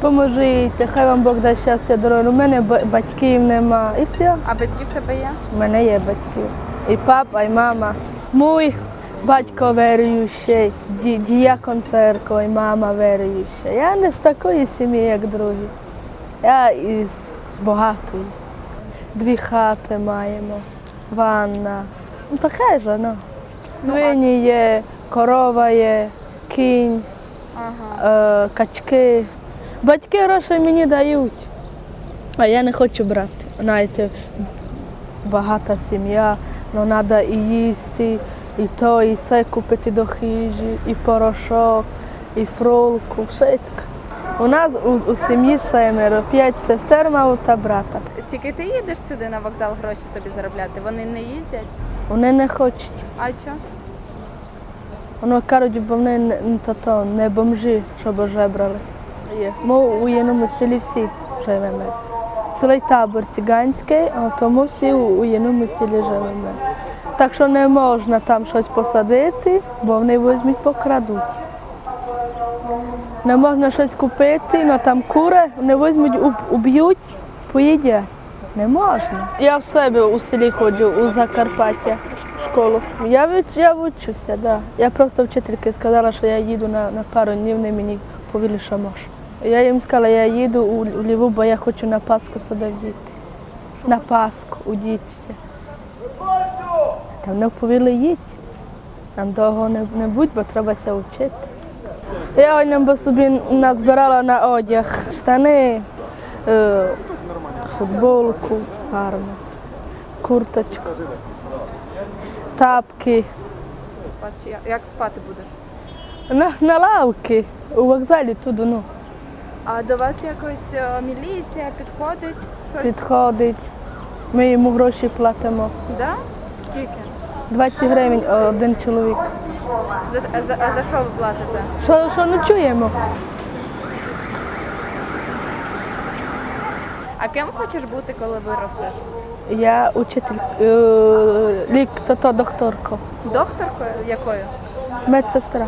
Поможіть, хай вам Бог дасть щастя дороги. У мене батьків нема. І все. А батьки в тебе є? У мене є батьки. І папа, і мама. Мій батько віруючий, ді- діякон церкви, і мама віруюча. Я не з такої сім'ї, як другі. Я із багатої. Дві хати маємо, ванна. Ну таке ж, ну. Свині є, корова є, кінь, Ага. е, качки. Батьки гроші мені дають, а я не хочу брати. Знаєте, багата сім'я, але треба і їсти, і то, і все купити до хижі, і порошок, і фрулку, шитка. У нас у, у сім'ї семеро, п'ять сестер мав та брата. Тільки ти їдеш сюди на вокзал гроші собі заробляти. Вони не їздять. Вони не хочуть. А що? Воно кажуть, бо вони не, не, то, то, не бомжі, щоб жебрали. Є. Ми у єдному селі всі живемо. Селий табор циганський, а тому всі у, у єдному селі живемо. Так що не можна там щось посадити, бо вони візьмуть, покрадуть. Не можна щось купити, але там кури, вони візьмуть, уб'ють, поїдять. Не можна. Я в себе у селі ходжу, у Закарпаття в школу. Я, я вчуся, да. Я просто вчительки сказала, що я їду на, на пару днів, вони мені повіли, що можу. Я їм сказала, я їду у, Львів, бо я хочу на Пасху себе вдіти. На Пасху удітися. Там не повіли їдь. Нам довго не, не будь, бо треба ся вчити. Я одним би собі назбирала на одяг штани, е, футболку гарну, курточку, тапки. Як- Як спати будеш? На, на лавки у вокзалі туди ну, А до вас якось е, міліція підходить? Щось? підходить. Ми йому гроші платимо. Да? Скільки? 20 гривень один чоловік. За, а за, а за що ви платите? Що, що не чуємо? А ким хочеш бути, коли виростеш? Я учитель, е, лік, то, то докторка, Докторкою якою? медсестра.